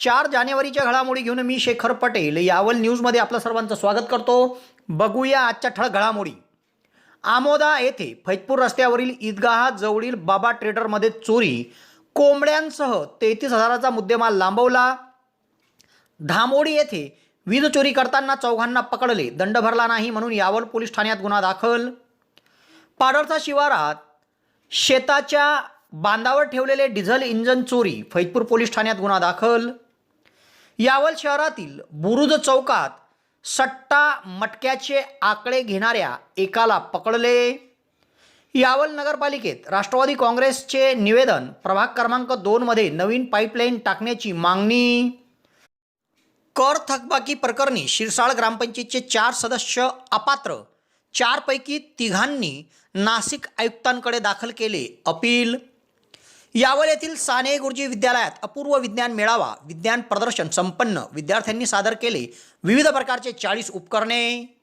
चार जानेवारीच्या घडामोडी घेऊन मी शेखर पटेल यावल न्यूजमध्ये आपलं सर्वांचं स्वागत करतो. बघूया आजच्या ठळक घडामोडी. आमोदा येथे फैजपूर रस्त्यावरील ईदगाहाजवळील बाबा ट्रेडरमध्ये चोरी. कोंबड्यांसह तेहतीस हजाराचा मुद्देमाल लांबवला. धामोडी येथे वीज चोरी करताना चौघांना पकडले. दंड भरला नाही म्हणून यावल पोलीस ठाण्यात गुन्हा दाखल. पाडळचा शिवारात शेताच्या बांधावर ठेवलेले डिझेल इंजन चोरी. फैजपूर पोलीस ठाण्यात गुन्हा दाखल. यावल शहरातील बुरुज चौकात सट्टा मटक्याचे आकडे घेणाऱ्या एकाला पकडले. यावल नगरपालिकेत राष्ट्रवादी काँग्रेसचे निवेदन प्रभाग क्रमांक दोनमध्ये नवीन पाईपलाईन टाकण्याची मागणी. कर थकबाकी प्रकरणी शिरसाळ ग्रामपंचायतीचे चार सदस्य अपात्र चारपैकी तिघांनी नाशिक आयुक्तांकडे दाखल केले अपील. यावल येथील साने गुरुजी विद्यालयात अपूर्व विज्ञान मेळावा विज्ञान प्रदर्शन संपन्न विद्यार्थ्यांनी सादर केले. विविध प्रकारचे चाळीस उपकरणे.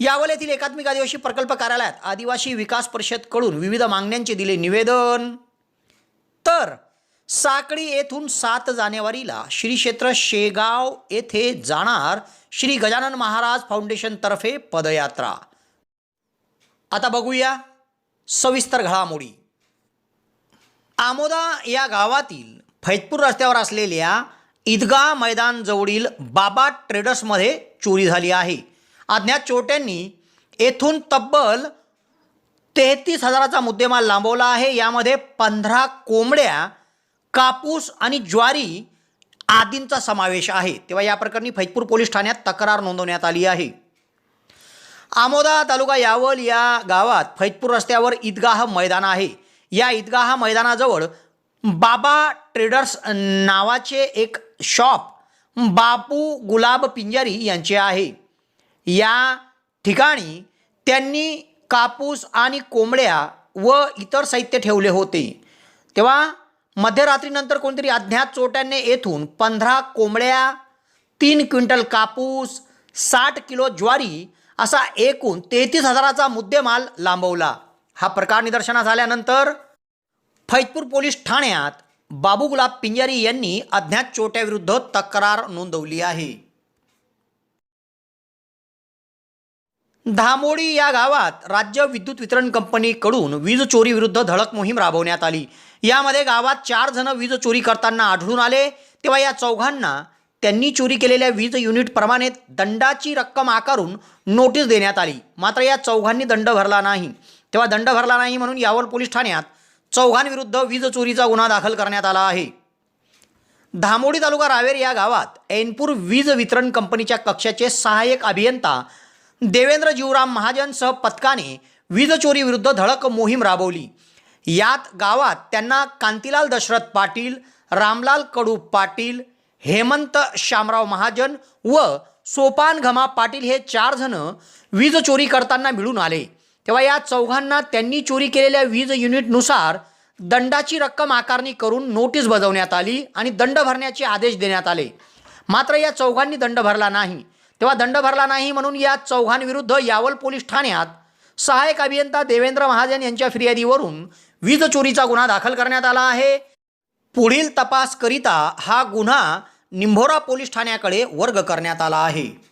यावल येथील एकात्मिक आदिवासी प्रकल्प कार्यालयात आदिवासी विकास परिषदकडून विविध मागण्यांचे दिले निवेदन. तर साकळी येथून सात जानेवारीला श्री क्षेत्र शेगाव येथे जाणार श्री गजानन महाराज फाउंडेशनतर्फे पदयात्रा. आता बघूया सविस्तर घडामोडी. आमोदा या गावातील फैजपूर रस्त्यावर असलेल्या ईदगाह मैदानजवळील बाबा ट्रेडर्समध्ये चोरी झाली आहे. अज्ञात चोरट्यांनी येथून तब्बल तेहतीस हजाराचा मुद्देमाल लांबवला आहे. यामध्ये पंधरा कोंबड्या कापूस आणि ज्वारी आदींचा समावेश आहे. तेव्हा या प्रकरणी फैजपूर पोलीस ठाण्यात तक्रार नोंदवण्यात आली आहे. आमोदा तालुका यावल या गावात फैजपूर रस्त्यावर ईदगाह मैदान आहे. या ईदगाह मैदानाजवळ बाबा ट्रेडर्स नावाचे एक शॉप बापू गुलाब पिंजारी यांचे आहे. या ठिकाणी त्यांनी कापूस आणि कोंबड्या व इतर साहित्य ठेवले होते. तेव्हा मध्यरात्रीनंतर कोणतरी अज्ञात चोट्याने येथून पंधरा कोंबड्या तीन क्विंटल कापूस साठ किलो ज्वारी असा एकूण तेहतीस हजाराचा मुद्देमाल लांबवला. हा प्रकार निदर्शनास आल्यानंतर फैजपूर पोलीस ठाण्यात बाबू गुलाब पिंजारी यांनी अज्ञात चोट्याविरुद्ध तक्रार नोंदवली आहे. धामोडी या गावात राज्य विद्युत वितरण कंपनीकडून वीज चोरी विरुद्ध धडक मोहीम राबवण्यात आली. यामध्ये गावात चार जण वीज चोरी करताना आढळून आले. तेव्हा या चौघांना त्यांनी चोरी केलेल्या वीज युनिटप्रमाणे दंडाची रक्कम आकारून नोटीस देण्यात आली. मात्र या चौघांनी दंड भरला नाही. तेव्हा दंड भरला नाही म्हणून यावल पोलीस ठाण्यात चौघांविरुद्ध वीज चोरीचा गुन्हा दाखल करण्यात आला आहे. धामोडी तालुका रावेर या गावात ऐनपूर वीज वितरण कंपनीच्या कक्षाचे सहाय्यक अभियंता देवेंद्र जीवराम महाजनसह पथकाने वीज चोरीविरुद्ध धडक मोहीम राबवली. यात गावात त्यांना कांतीलाल दशरथ पाटील रामलाल कडू पाटील हेमंत शामराव महाजन व सोपान घमा पाटील हे चार जण वीज चोरी करताना मिळून आले. तेव्हा या चौघांना त्यांनी चोरी केलेल्या वीज युनिटनुसार दंडाची रक्कम आकारणी करून नोटीस बजावण्यात आली आणि दंड भरण्याचे आदेश देण्यात आले. मात्र या चौघांनी दंड भरला नाही. तेव्हा दंड भरला नाही म्हणून या चौघांविरुद्ध यावल पोलीस ठाण्यात सहाय्यक अभियंता देवेंद्र महाजन यांच्या फिर्यादीवरून वीज चोरीचा गुन्हा दाखल करण्यात आला आहे. पुढील तपासकरिता हा गुन्हा निंभोरा पोलीस ठाण्याकडे वर्ग करण्यात आला आहे.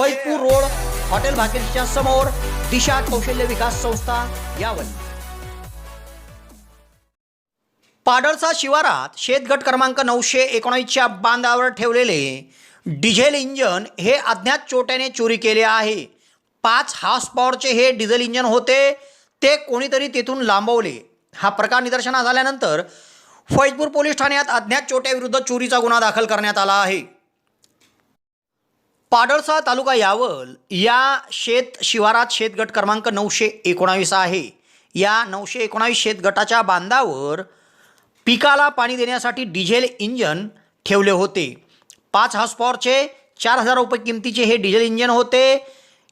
फैजपूर रोड हॉटेल भाग्यश्रीच्या समोर दिशा कौशल्य विकास संस्था यावल. पाडळचा शिवारात शेतगट क्रमांक नऊशे एकोणीसच्या बांधावर ठेवलेले डिझेल इंजन हे अज्ञात चोट्याने चोरी केले आहे. पाच हार्स पॉवरचे हे डिझेल इंजन होते ते कोणीतरी तेथून लांबवले. हा प्रकार निदर्शनास आल्यानंतर फैजपूर पोलीस ठाण्यात अज्ञात चोट्याविरुद्ध चोरीचा गुन्हा दाखल करण्यात आला आहे. पाडळसा तालुका यावल या शेत शिवारात शेतगट क्रमांक नऊशे एकोणावीस आहे. या नऊशे एकोणावीस शेतगटाच्या बांधावर पिकाला पाणी देण्यासाठी डिझेल इंजन ठेवले होते. पाच हॉसपॉवरचे चार हजार रुपये किमतीचे हे डिझेल इंजन होते.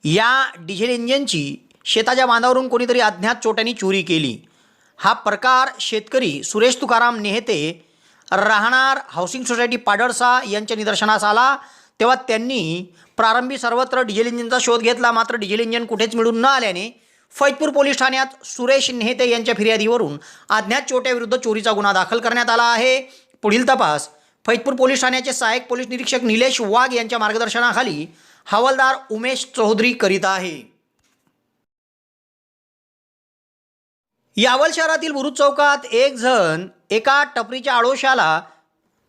या डिझेल इंजनची शेताच्या बांधावरून कोणीतरी अज्ञात चोट्यांनी चोरी केली. हा प्रकार शेतकरी सुरेश तुकाराम नेहते राहणार हाऊसिंग सोसायटी पाडळसा यांच्या निदर्शनास आला. तेव्हा त्यांनी प्रारंभी सर्वत्र डिझेल इंजिनचा शोध घेतला. मात्र डिझेल इंजिन कुठेच मिळून न आल्याने फैजपूर पोलीस ठाण्यात सुरेश नेहते यांच्या फिर्यादीवरून अज्ञात चोट्याविरुद्ध चोरीचा गुन्हा दाखल करण्यात आला आहे. पुढील तपास. फैजपूर पोलीस ठाण्याचे सहाय्यक पोलीस निरीक्षक निलेश वाघ यांच्या मार्गदर्शनाखाली हवालदार उमेश चौधरी करीत आहे. यावल शहरातील बुरुज चौकात एक जण एका टपरीच्या आडोशाला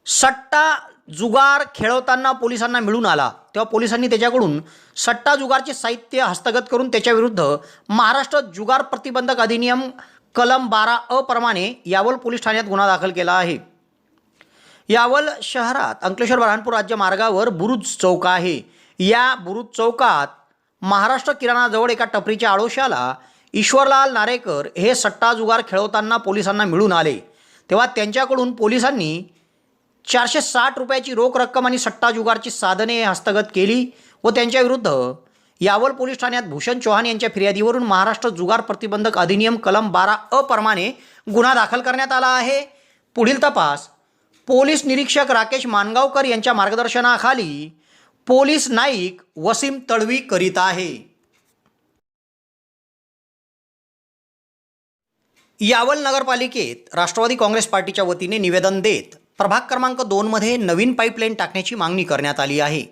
सट्टा जुगार खेळवताना पोलिसांना मिळून आला. तेव्हा पोलिसांनी त्याच्याकडून सट्टा जुगारचे साहित्य हस्तगत करून त्याच्याविरुद्ध महाराष्ट्र जुगार प्रतिबंधक अधिनियम कलम बारा अ प्रमाणे यावल पोलीस ठाण्यात गुन्हा दाखल केला आहे. यावल शहरात अंकलेश्वर बऱ्हाणपूर राज्य मार्गावर बुरुज चौक आहे. या बुरुज चौकात महाराष्ट्र किराणाजवळ एका टपरीच्या आडोशाला ईश्वरलाल नारेकर हे सट्टा जुगार खेळवताना पोलिसांना मिळून आले. तेव्हा त्यांच्याकडून पोलिसांनी चारशे साठ रुपयाची रोख रक्कम आणि सट्टा जुगारची साधने हस्तगत केली व त्यांच्याविरुद्ध यावल पोलीस ठाण्यात भूषण चौहान यांच्या फिर्यादीवरून महाराष्ट्र जुगार प्रतिबंधक अधिनियम कलम बारा अ प्रमाणे गुन्हा दाखल करण्यात आला आहे. पुढील तपास. पोलीस निरीक्षक राकेश मानगावकर यांच्या मार्गदर्शनाखाली पोलीस नाईक वसीम तळवी करीत आहे. यावल नगरपालिकेत राष्ट्रवादी काँग्रेस पार्टीच्या वतीने निवेदन देत प्रभाग क्रमांक दोनमध्ये नवीन पाईपलाईन टाकण्याची मागणी करण्यात आली आहे.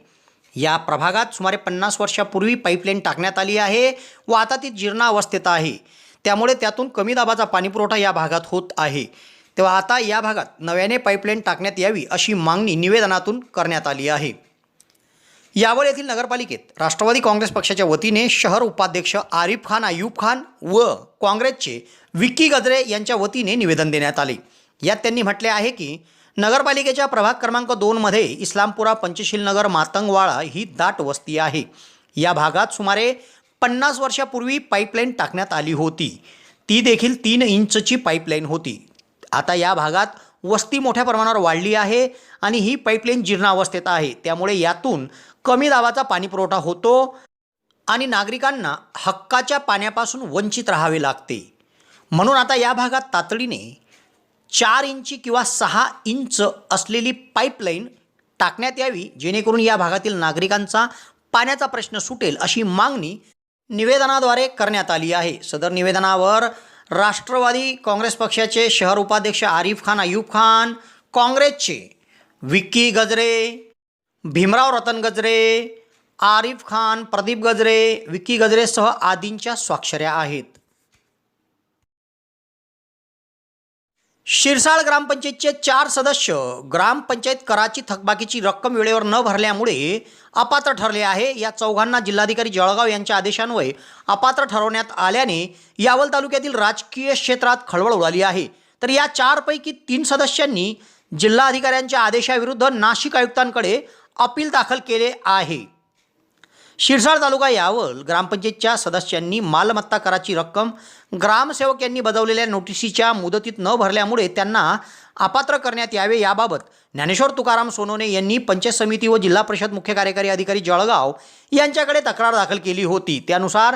या प्रभागात सुमारे पन्नास वर्षापूर्वी पाईपलाईन टाकण्यात आली आहे व आता ती जीर्णावस्थेत आहे. त्यामुळे त्यातून कमी दाबाचा पाणीपुरवठा या भागात होत आहे. तेव्हा आता या भागात नव्याने पाईपलाईन टाकण्यात यावी अशी मागणी निवेदनातून करण्यात आली आहे. यावर येथील नगरपालिकेत राष्ट्रवादी काँग्रेस पक्षाच्या वतीने शहर उपाध्यक्ष आरिफ खान आयूब खान व काँग्रेसचे विक्की गजरे यांच्या वतीने निवेदन देण्यात आले. यात त्यांनी म्हटले आहे की नगरपालिकेच्या प्रभाग क्रमांक दोनमध्ये इस्लामपुरा पंचशील नगर मातंगवाळा ही दाट वस्ती आहे. या भागात सुमारे पन्नास वर्षापूर्वी पाईपलाईन टाकण्यात आली होती. ती देखील तीन इंचची पाईपलाईन होती. आता या भागात वस्ती मोठ्या प्रमाणावर वाढली आहे आणि ही पाईपलाईन जीर्णावस्थेत आहे. त्यामुळे यातून कमी दाबाचा पाणीपुरवठा होतो आणि नागरिकांना हक्काच्या पाण्यापासून वंचित राहावे लागते. म्हणून आता या भागात तातडीने चार इंची किंवा सहा इंच असलेली पाईपलाईन टाकण्यात यावी जेणेकरून या भागातील नागरिकांचा पाण्याचा प्रश्न सुटेल अशी मागणी निवेदनाद्वारे करण्यात आली आहे. सदर निवेदनावर राष्ट्रवादी काँग्रेस पक्षाचे शहर उपाध्यक्ष आरिफ खान अयूब खान काँग्रेसचे विक्की गजरे भीमराव रतन गजरे आरिफ खान प्रदीप गजरे विक्की गजरेसह आदींच्या स्वाक्षऱ्या आहेत. शिरसाळ ग्रामपंचायतचे चार सदस्य ग्रामपंचायत कराची थकबाकीची रक्कम वेळेवर न भरल्यामुळे अपात्र ठरले आहे. या चौघांना जिल्हाधिकारी जळगाव यांच्या आदेशान्वये अपात्र ठरवण्यात आल्याने यावल तालुक्यातील राजकीय क्षेत्रात खळबळ उडाली आहे. तर या चारपैकी तीन सदस्यांनी जिल्हाधिकाऱ्यांच्या आदेशाविरुद्ध नाशिक आयुक्तांकडे अपील दाखल केले आहे. शिरसाळ तालुका यावल ग्रामपंचायतच्या सदस्यांनी मालमत्ता कराची रक्कम ग्रामसेवक यांनी बजावलेल्या नोटिसीच्या मुदतीत न भरल्यामुळे त्यांना अपात्र करण्यात यावे याबाबत ज्ञानेश्वर तुकाराम सोनोने यांनी पंचायत समिती व जिल्हा परिषद मुख्य कार्यकारी अधिकारी जळगाव यांच्याकडे तक्रार दाखल केली होती. त्यानुसार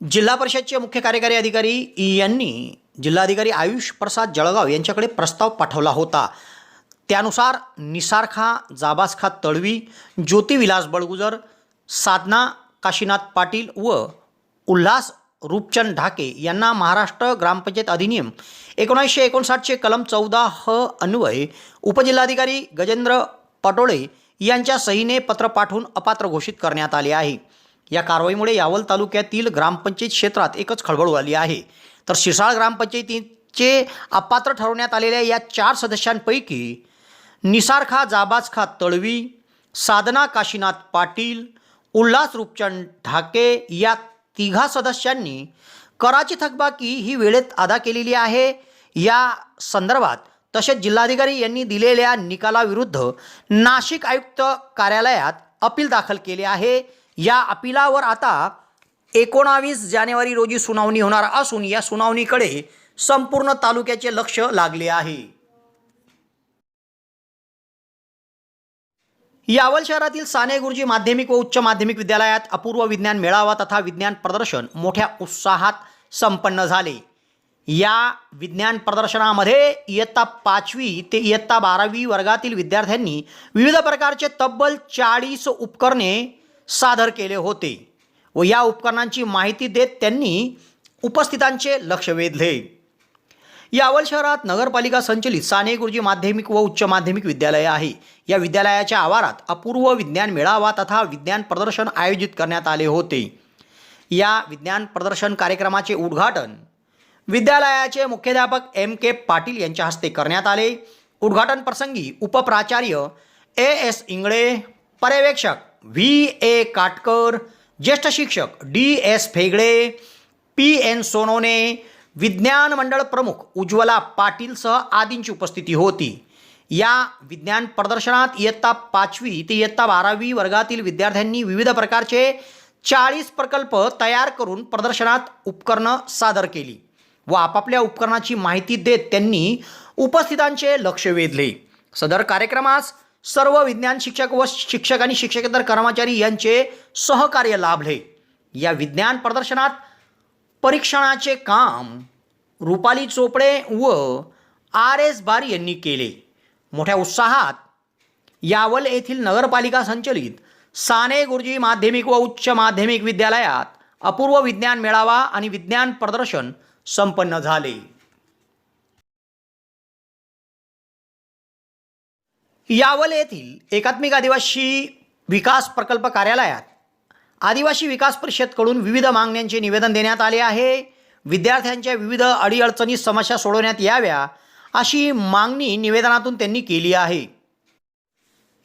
जिल्हा परिषदचे मुख्य कार्यकारी अधिकारी यांनी जिल्हाधिकारी आयुष प्रसाद जळगाव यांच्याकडे प्रस्ताव पाठवला होता. त्यानुसार निसारखा जाबासखा तळवी ज्योतिविलास बळगुजर साधना काशीनाथ पाटील व उल्हास रूपचंद ढाके यांना महाराष्ट्र ग्रामपंचायत अधिनियम एकोणीसशे एकोणसाठचे कलम चौदा ह अन्वय उपजिल्हाधिकारी गजेंद्र पटोळे यांच्या सहीने पत्र पाठवून अपात्र घोषित करण्यात आले आहे. या कारवाईमुळे यावल तालुक्यातील ग्रामपंचायत क्षेत्रात एकच खळबळ उडाली आहे. तर शिरसाळ ग्रामपंचायतीचे अपात्र ठरवण्यात आलेल्या या चार सदस्यांपैकी निसारखा जाबाजखा तळवी साधना काशीनाथ पाटील उल्हास रूपचंद ढाके या तिघा सदस्यांनी कराची थकबाकी ही वेळेत अदा केलेली आहे. या संदर्भात तसेच जिल्हाधिकारी यांनी दिलेल्या निकालाविरुद्ध नाशिक आयुक्त कार्यालयात अपील दाखल केले आहे. या अपिलावर आता एकोणावीस जानेवारी रोजी सुनावणी होणार असून या सुनावणीकडे संपूर्ण तालुक्याचे लक्ष लागले आहे. यावल शहरातील साने गुरुजी माध्यमिक व उच्च माध्यमिक विद्यालयात अपूर्व विज्ञान मेळावा तथा विज्ञान प्रदर्शन मोठ्या उत्साहात संपन्न झाले. या विज्ञान प्रदर्शनामध्ये इयत्ता पाचवी ते इयत्ता बारावी वर्गातील विद्यार्थ्यांनी विविध प्रकारचे तब्बल चाळीस उपकरणे सादर केले होते व या उपकरणांची माहिती देत त्यांनी उपस्थितांचे लक्ष वेधले. यावल शहरात नगरपालिका संचलित साने गुरुजी माध्यमिक व उच्च माध्यमिक विद्यालय आहे. या विद्यालयाच्या आवारात अपूर्व विज्ञान मेळावा तथा विज्ञान प्रदर्शन आयोजित करण्यात आले होते. या विज्ञान प्रदर्शन कार्यक्रमाचे उद्घाटन विद्यालयाचे मुख्याध्यापक एम के पाटील यांच्या हस्ते करण्यात आले. उद्घाटन प्रसंगी उपप्राचार्य ए एस इंगळे पर्यवेक्षक व्ही ए काटकर ज्येष्ठ शिक्षक D S Phegade P N Sonone विज्ञान मंडळ प्रमुख उज्ज्वला पाटीलसह आदींची उपस्थिती होती. या विज्ञान प्रदर्शनात इयत्ता पाचवी ते इयत्ता बारावी वर्गातील विद्यार्थ्यांनी विविध प्रकारचे चाळीस प्रकल्प तयार करून प्रदर्शनात उपकरणं सादर केली व आपापल्या उपकरणाची माहिती देत त्यांनी उपस्थितांचे लक्ष वेधले. सदर कार्यक्रमास सर्व विज्ञान शिक्षक व शिक्षक आणि शिक्षकेतर कर्मचारी यांचे सहकार्य लाभले. या विज्ञान प्रदर्शनात परीक्षणाचे काम रुपाली चोपडे व आर एस बार यांनी केले. मोठ्या उत्साहात यावल येथील नगरपालिका संचलित साने गुरुजी माध्यमिक व उच्च माध्यमिक विद्यालयात अपूर्व विज्ञान मेळावा आणि विज्ञान प्रदर्शन संपन्न झाले. यावल येथील एकात्मिक आदिवासी विकास प्रकल्प कार्यालयात आदिवासी विकास परिषदकडून विविध मागण्यांचे निवेदन देण्यात आले आहे. विद्यार्थ्यांच्या विविध अडीअडचणी समस्या सोडवण्यात याव्या अशी मागणी निवेदनातून त्यांनी केली आहे.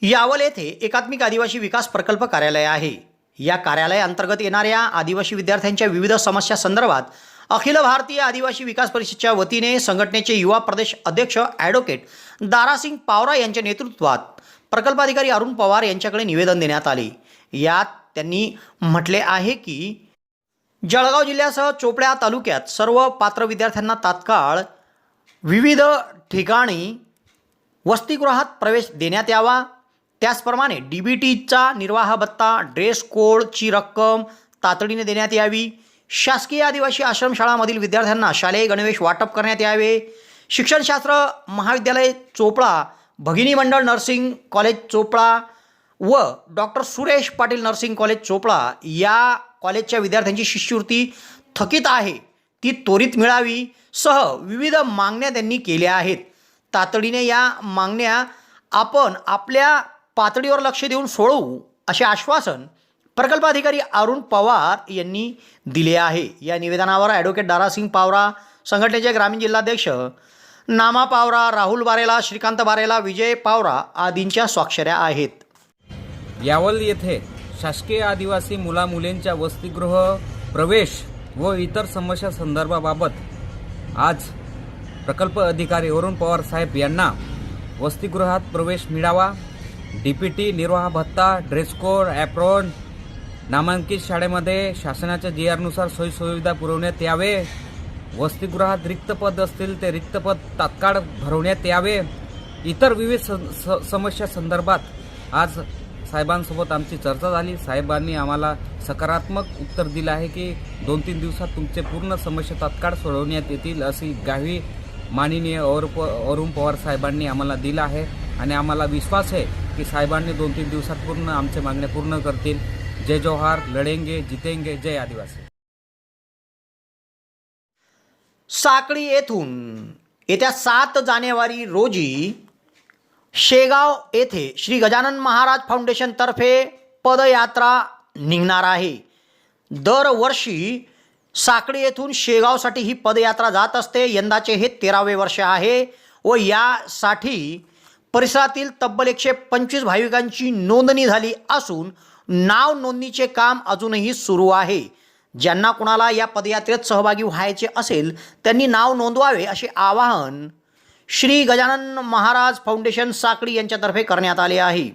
यावल येथे एकात्मिक आदिवासी विकास प्रकल्प कार्यालय आहे. या कार्यालयाअंतर्गत येणाऱ्या आदिवासी विद्यार्थ्यांच्या विविध समस्या संदर्भात अखिल भारतीय आदिवासी विकास परिषदच्या वतीने संघटनेचे युवा प्रदेश अध्यक्ष ॲडव्होकेट दारासिंग पावरा यांच्या नेतृत्वात प्रकल्पाधिकारी अरुण पवार यांच्याकडे निवेदन देण्यात आले. यात त्यांनी म्हटले आहे की जळगाव जिल्ह्यासह चोपड्या तालुक्यात सर्व पात्र विद्यार्थ्यांना तात्काळ विविध ठिकाणी वसतिगृहात प्रवेश देण्यात यावा. त्याचप्रमाणे डी बी टीचा निर्वाह भत्ता ड्रेस कोडची रक्कम तातडीने देण्यात यावी. शासकीय आदिवासी आश्रमशाळामधील विद्यार्थ्यांना शालेय गणवेश वाटप करण्यात यावे. शिक्षणशास्त्र महाविद्यालय चोपडा भगिनी मंडळ नर्सिंग कॉलेज चोपडा व doctor Suresh Patil nursing college Chopda या कॉलेजच्या विद्यार्थ्यांची शिष्यवृत्ती थकीत आहे. ती त्वरित मिळावी सह विविध मागण्या त्यांनी केल्या आहेत. तातडीने या मागण्या आपण आपल्या पातळीवर लक्ष देऊन सोडवू असे आश्वासन प्रकल्पाधिकारी अरुण पवार यांनी दिले आहे. या निवेदनावर ॲडव्होकेट दारासिंग पावरा संघटनेचे ग्रामीण जिल्हाध्यक्ष नामा पावरा राहुल बारेला श्रीकांत बारेला विजय पावरा आदींच्या स्वाक्षऱ्या आहेत. यावल येथे शासकीय आदिवासी मुलामुलींच्या वसतिगृह प्रवेश व इतर समस्या संदर्भाबाबत आज प्रकल्प अधिकारी अरुण पवार साहेब यांना वसतिगृहात प्रवेश मिळावा डी पी टी निर्वाह भत्ता ड्रेस कोड ॲप्रॉन नामांकित शाळेमध्ये शासनाच्या जी आरनुसार सोयीसुविधा पुरवण्यात यावे वसतिगृहात रिक्त पद असतील ते रिक्त पद तात्काळ भरवण्यात यावे इतर विविध स- स- समस्या संदर्भात आज साहेबांसोबत आमची चर्चा झाली. साहेबांनी आम्हाला सकारात्मक उत्तर दिलं आहे की दोन तीन दिवसात तुमचे पूर्ण समस्या तात्काळ सोडवण्यात येतील अशी गावी माननीय और अरुण पवार साहेबांनी आम्हाला दिला आहे. आणि आम्हाला विश्वास आहे की साहेबांनी दोन तीन दिवसात पूर्ण आमच्या मागण्या पूर्ण करतील. जय जोहार लढेंगे जितेंगे जय आदिवासी. साकळी येथून येत्या सात जानेवारी रोजी शेगाव येथे श्री गजानन महाराज फाउंडेशनतर्फे पदयात्रा निघणार आहे. दरवर्षी साकळी येथून शेगावसाठी ही पदयात्रा जात असते. यंदाचे हे तेरावे वर्ष आहे व यासाठी परिसरातील तब्बल एकशे पंचवीस भाविकांची नोंदणी झाली असून नाव नोंदणीचे काम अजूनही सुरू आहे. ज्यांना कुणाला या पदयात्रेत सहभागी व्हायचे असेल त्यांनी नाव नोंदवावे असे आवाहन श्री गजानन महाराज फाउंडेशन साकळी यांच्यातर्फे करण्यात आले आहे.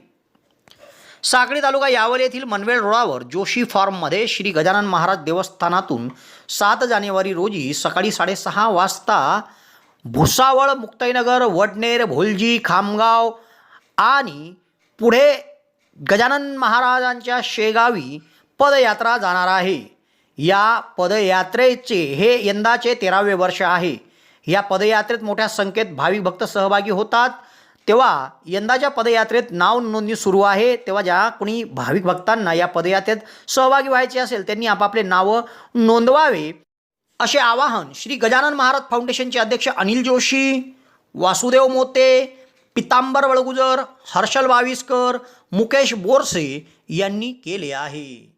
साकळी तालुका यावल येथील मनवेळ रोडावर जोशी फार्ममध्ये श्री गजानन महाराज देवस्थानातून सात जानेवारी रोजी सकाळी साडेसहा वाजता भुसावळ मुक्ताईनगर वडनेर भोलजी खामगाव आणि पुढे गजानन महाराजांच्या शेगावी पदयात्रा जाणार आहे. या पदयात्रेचे हे यंदाचे तेरावे वर्ष आहे. या पदयात्रेत मोठ्या संख्येत भाविक भक्त सहभागी होतात. तेव्हा यंदाच्या पदयात्रेत नाव नोंदणी सुरू आहे. तेव्हा ज्या कोणी भाविक भक्तांना या पदयात्रेत सहभागी व्हायचे असेल त्यांनी आपापले नावं नोंदवावे. असे आवाहन श्री गजानन महाराज फाउंडेशनचे अध्यक्ष अनिल जोशी वासुदेव मोते पितांबर वळगुजर हर्षल बाविस्कर मुकेश बोरसे यांनी केले आहे.